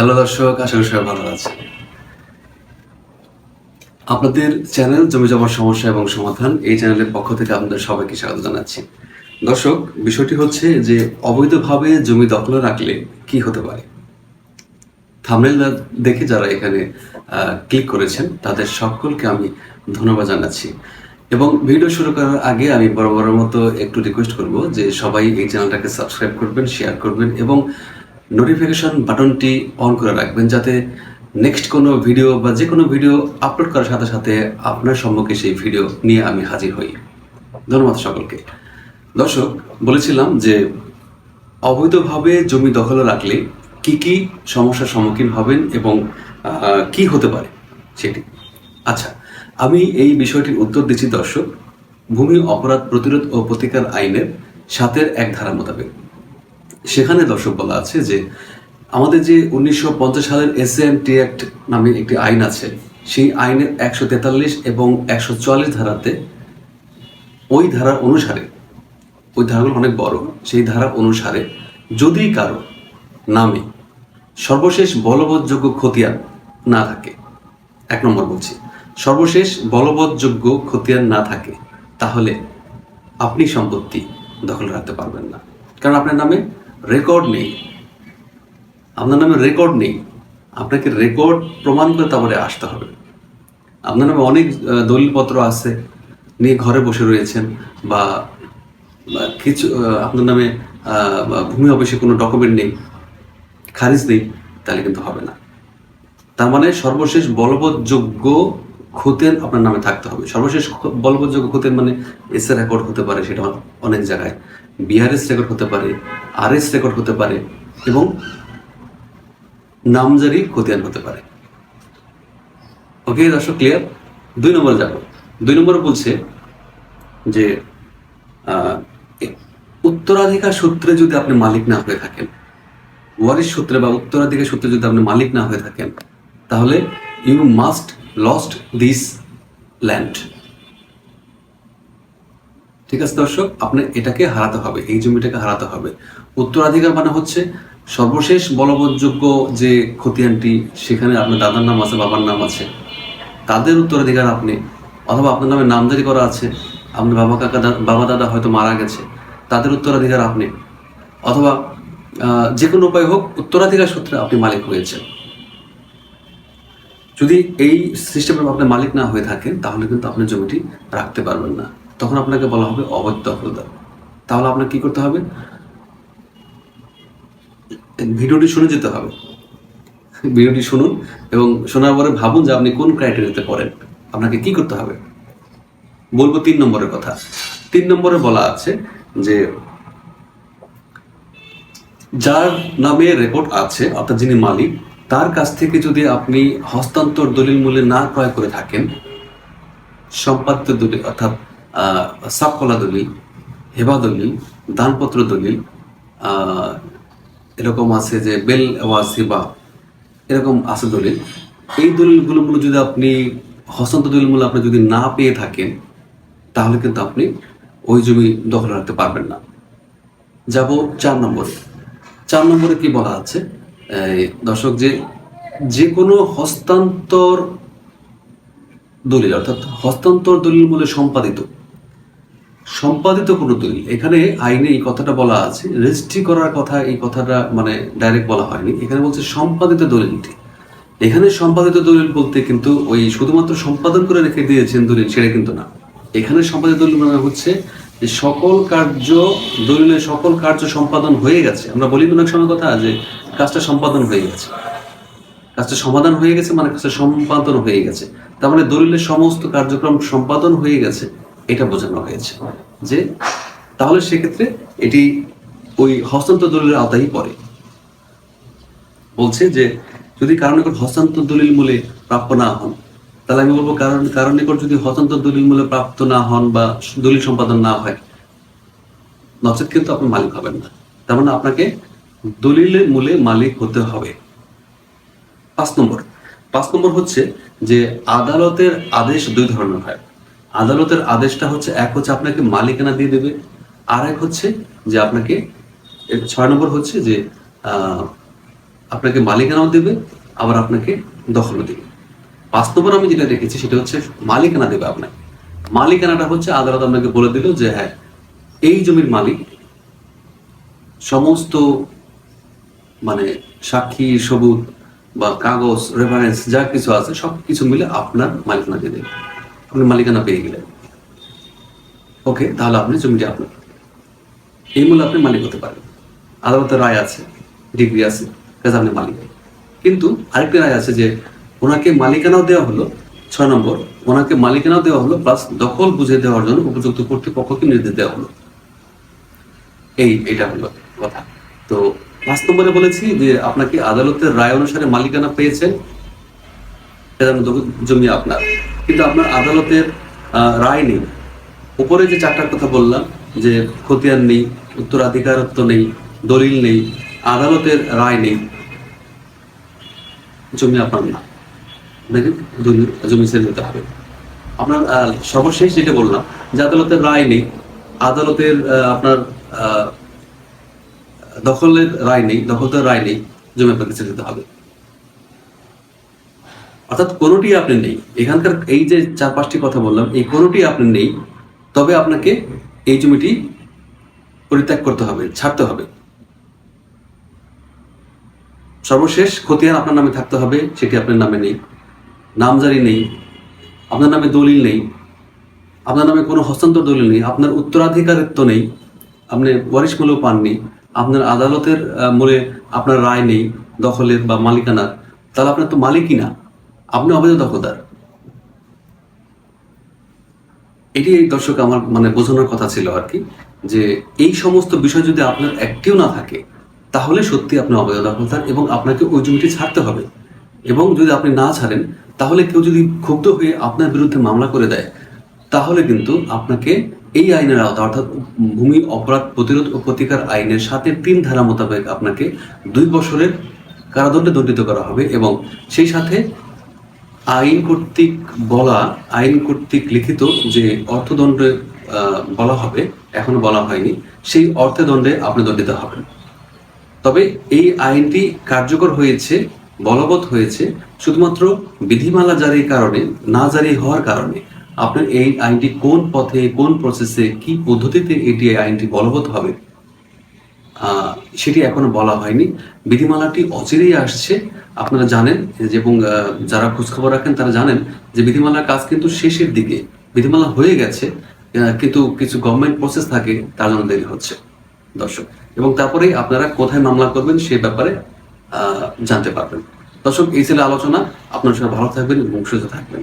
Hello দর্শক, আশা করি সবাই ভালো আছে আপনাদের চ্যানেল জমি জমার সমস্যা এবং সমাধান এই চ্যানেলের পক্ষ থেকে আপনাদের সবাইকে স্বাগত জানাচ্ছি। দর্শক, বিষয়টি হচ্ছে যে অবৈধভাবে জমি দখলে রাখলে কি হতে পারে? থামনেল দেখে যারা এখানে ক্লিক করেছেন, তাদের সকলকে আমি ধন্যবাদ জানাচ্ছি। এবং ভিডিও শুরু করার আগে আমি বরাবরের মতো একটু রিকোয়েস্ট করব যে সবাই এই চ্যানেলটাকে সাবস্ক্রাইব করবেন শেয়ার করবেন এবং নোটিফিকেশন বাটনটি অন করে রাখবেন যাতে নেক্সট কোনো ভিডিও বা যে কোনো ভিডিও আপলোড করার সাথে সাথে আপনার সম্মুখে সেই ভিডিও নিয়ে আমি হাজির হই। ধন্যবাদ সকলকে। দর্শক, বলেছিলাম যে অবৈধভাবে জমি দখলে রাখলে কি কি সমস্যার সম্মুখীন হবেন এবং কি হতে পারে সেটি। আচ্ছা আমি এই বিষয়টির উত্তর দিচ্ছি দর্শক, ভূমি অপরাধ প্রতিরোধ ও প্রতিকার আইনের সাতের এক ধারা মোতাবেক। সেখানে দর্শক বলা আছে যে আমাদের যে উনিশশো পঞ্চাশ সালের টি অ্যাক্ট নামে একটি আইন আছে, সেই আইনের একশো তেতাল্লিশ এবং একশো চুয়াল্লিশ ধারাতে ওই ধারা অনুসারে, ওই ধারাগুলো অনেক বড়, সেই ধারা অনুসারে যদি কারও নামে সর্বশেষ বলবৎযোগ্য খতিয়ান না থাকে, এক নম্বর বলছি, সর্বশেষ বলবৎযোগ্য খতিয়ান না থাকে, তাহলে আপনি সম্পত্তি দখল রাখতে পারবেন না। কারণ আপনার নামে রেকর্ড নেই। আপনার নামে রেকর্ড নেই। আপনাকে রেকর্ড প্রমাণ করে তারপরে আসতে হবে। আপনার নামে অনেক দলিলপত্র আছে, নিয়ে ঘরে বসে রয়েছেন বা কিছু আপনার নামে ভূমি অফিসে কোনো ডকুমেন্ট নেই, খারিজ নেই, তাহলে কিন্তু হবে না। তার মানে সর্বশেষ বলবৎযোগ্য খতিয়ান আপনার নামে থাকতে হবে। সর্বশেষ বলবৎযোগ্য খতিয়ান মানে এস রেকর্ড হতে পারে সেটা অনেক জায়গায়। বিআরএস রেকর্ড হতে পারে, আরএস রেকর্ড হতে পারে এবং নামজারি খতিয়ান হতে পারে। ওকে দর্শক ক্লিয়ার দুই নম্বরে যাব। দুই নম্বরে বলছে যে উত্তরাধিকার সূত্রে যদি আপনি মালিক না হয়ে থাকেন, ওয়ারিশ সূত্রে বা উত্তরাধিকার সূত্রে যদি আপনি মালিক না হয়ে থাকেন, তাহলে you must lost this land ঠিক আছে দর্শক, আপনার এটাকে হারাতে হবে, এই জমিটাকে হারাতে হবে। উত্তরাধিকার মানে হচ্ছে সর্বশেষ বলবৎযোগ্য যে খতিয়ানটি, সেখানে আপনার দাদার নাম আছে, বাবার নাম আছে। তাদের উত্তরাধিকার আপনি, অথবা আপনার নামে নামজারি করা আছে। আপনার বাবা কাকা বাবা দাদা হয়তো মারা গেছে। তাদের উত্তরাধিকার আপনি। অথবা যে কোনো উপায় হোক, উত্তরাধিকার সূত্রে আপনি মালিক হয়েছেন। যদি এই সিস্টেমের আপনি মালিক না হয়ে থাকেন, তাহলে কিন্তু আপনি জমিটি রাখতে পারবেন না। তখন আপনাকে বলা হবে অবৈধ দখলদার তাহলে আপনাকে কি করতে হবে? ভিডিওটি শুনে যেতে হবে। ভিডিওটি শুনুন এবং শোনার পরে ভাবুন যে আপনি কোন ক্রাইটেরিয়াতে পড়েন। আপনাকে কি করতে হবে? বলব তিন নম্বরের কথা। তিন নম্বরে বলা আছে যে, যার নামে রেকর্ড আছে, অর্থাৎ যিনি মালিক, তার কাছ থেকে যদি আপনি হস্তান্তর দলিল মূল্যে না ক্রয় করে থাকেন সম্পাদ্য দলিল, অর্থাৎ আহ, সাবকলা দলিল হেবা দলিল দানপত্র দলিল এরকম আছে যে বেল ওয়াসিবা এরকম আছে দলিল। এই দলিলগুলো মূল্য যদি আপনি হস্তান্তর দলিল মূল্য আপনি যদি না পেয়ে থাকেন তাহলে কিন্তু আপনি ওই জমি দখল রাখতে পারবেন না। যাব চার নম্বরে। চার নম্বরে কি বলা আছে? দর্শক যে যে কোনো হস্তান্তর দলিল অর্থাৎ হস্তান্তর দলিল বলে সম্পাদিত সম্পাদিত কোনো দলিল। এখানে আইনে এই কথাটা বলা আছে, রেজিস্ট্রি করার কথা এই কথাটা মানে ডাইরেক্ট বলা হয়নি। এখানে বলছে সম্পাদিত দলিলটি। এখানে সম্পাদিত দলিল বলতে কিন্তু ওই শুধুমাত্র সম্পাদন করে রেখে দিয়েছেন দলিল সেটা কিন্তু না। এখানে সম্পাদিত দলিল মানে হচ্ছে যে সকল কার্য দলিলের সকল কার্য সম্পাদন হয়ে গেছে। আমরা বলি অনেক সময় কথা যে কাজটা সম্পাদন হয়ে গেছে। কাজটা সমাধান হয়ে গেছে মানে কাজটা সম্পাদন হয়ে গেছে। তার মানে দলিলের সমস্ত কার্যক্রম সম্পাদন হয়ে গেছে, এটা বোঝানো হয়েছে। যে তাহলে সেক্ষেত্রে এটি ওই হস্তান্তর দলিলের আওতায় পড়ে। বলছে যে যদি কারণ নিকট হস্তান্তর দলিল মূলে প্রাপ্য না হন, তাহলে আমি বলব কারণ কারণ নিকট যদি হস্তান্তর দলিল মূলে প্রাপ্ত না হন বা দলিল সম্পাদন না হয়, নচেত কিন্তু আপনি মালিক হবেন না। তার মানে আপনাকে দলিলের মূলে মালিক হতে হবে। পাঁচ নম্বর। পাঁচ নম্বর হচ্ছে যে আদালতের আদেশ দুই ধরনের হয়। আদালতের আদেশটা হচ্ছে, এক হচ্ছে আপনাকে মালিকানা দিয়ে দেবে, আর এক হচ্ছে যে আপনাকে ছয় নম্বর হচ্ছে যে আপনাকে মালিকানাও দেবে, আবার আপনাকে দখলও দেবে। পাঁচ নম্বর আমি যেটা রেখেছি সেটা হচ্ছে মালিকানা দেবে আপনাকে। মালিকানাটা হচ্ছে আদালত আপনাকে বলে দিল যে হ্যাঁ এই জমির মালিক সমস্ত মানে সাক্ষী সবুত বা কাগজ রেফারেন্স যা কিছু আছে সব কিছু মিলে আপনার মালিকানা দিয়ে দেবে। আপনি মালিকানা পেয়ে গেলেন। ওকে, তাহলে আপনি জমিটি আপনার। এই মূল্যে আপনি মালিক হতে পারেন। আদালতের রায় আছে, ডিগ্রি আছে, কাজে আপনি মালিক। কিন্তু আরেকটি রায় আছে যে, ওনাকে মালিকানাও দেওয়া হলো, ছয় নম্বর, ওনাকে মালিকানাও দেওয়া হলো, প্লাস দখল বুঝে দেওয়ার জন্য উপযুক্ত কর্তৃপক্ষকে নির্দেশ দেওয়া হলো। এই, এটা হলো কথা। তো পাঁচ নম্বরে বলেছি যে, আপনাকে আদালতের রায় অনুসারে মালিকানা পেয়েছেন। জমি আপনার। কিন্তু আপনার আদালতের রায় নেই। উপরে যে চারটার কথা বললাম, যে খতিয়ান নেই, উত্তরাধিকারত্ব নেই, দলিল নেই, আদালতের রায় নেই, জমি আপনার না। দেখেন, জমি ছেড়ে দিতে হবে। আপনার সর্বশেষ যেটা বললাম, যে আদালতের রায় নেই, আদালতের আপনার দখলের রায় নেই, দখলদার রায় নেই, জমি আপনাকে ছেড়ে দিতে হবে। অর্থাৎ কোনোটি আপনি নেই। এখানকার এই যে চার পাঁচটি কথা বললাম, এই কোনোটি আপনি নেই, তবে আপনাকে এই জমিটি পরিত্যাগ করতে হবে, ছাড়তে হবে। সর্বশেষ খতিয়ান আপনার নামে থাকতে হবে, সেটি আপনার নামে নেই। নামজারি নেই, আপনার নামে দলিল নেই, আপনার নামে কোনো হস্তান্তর দলিল নেই, আপনার উত্তরাধিকারিত্ব নেই, আপনি ওয়ারিশ মূল্য পাননি, আপনার আদালতের মূলে আপনার রায় নেই, দখলের বা মালিকানার, তাহলে আপনার তো মালিকই না। আপনি অবৈধ দখলদার। এটি দর্শক আমার মানে বোঝানোর কথা ছিল আর কি, যে এই সমস্ত বিষয় যদি আপনার একটিও না থাকে, তাহলে সত্যি আপনি অবৈধ দখলদার এবং আপনাকে ওই জমিটি ছাড়তে হবে। এবং যদি আপনি না ছাড়েন, তাহলে কেউ যদি ক্ষুব্ধ হয়ে আপনার বিরুদ্ধে মামলা করে দেয়, তাহলে কিন্তু আপনাকে এই আইনের আওতা অর্থাৎ ভূমি অপরাধ প্রতিরোধ ও প্রতিকার আইনের সাথে তিন ধারা মোতাবেক আপনাকে দুই বছরের কারাদণ্ডে দণ্ডিত করা হবে এবং সেই সাথে আইন কর্তৃক বলা, আইন কর্তৃক লিখিত যে অর্থদণ্ডে বলা হবে, এখনও বলা হয়নি, সেই অর্থদণ্ডে আপনি দণ্ডিত হবেন তবে এই আইনটি কার্যকর হয়েছে, বলবৎ হয়েছে, শুধুমাত্র বিধিমালা জারির কারণে, না জারি হওয়ার কারণে। আপনার এই আইনটি কোন পথে, কোন প্রসেসে কি পদ্ধতিতে এটি আইনটি বলবৎ হবে সেটি এখনও বলা হয়নি। বিধিমালাটি অচিরেই আসছে আপনারা জানেন এবং যারা খোঁজখবর রাখেন তারা জানেন যে বিধিমালার কাজ কিন্তু শেষের দিকে। বিধিমালা হয়ে গেছে কিন্তু কিছু গভর্নমেন্ট প্রসেস থাকে, তার জন্য দেরি হচ্ছে। দর্শক, এবং তারপরেই আপনারা কোথায় মামলা করবেন সে ব্যাপারে জানতে পারবেন। দর্শক, এই ছিল আলোচনা। আপনার সবাই ভালো থাকবেন এবং সুস্থ থাকবেন।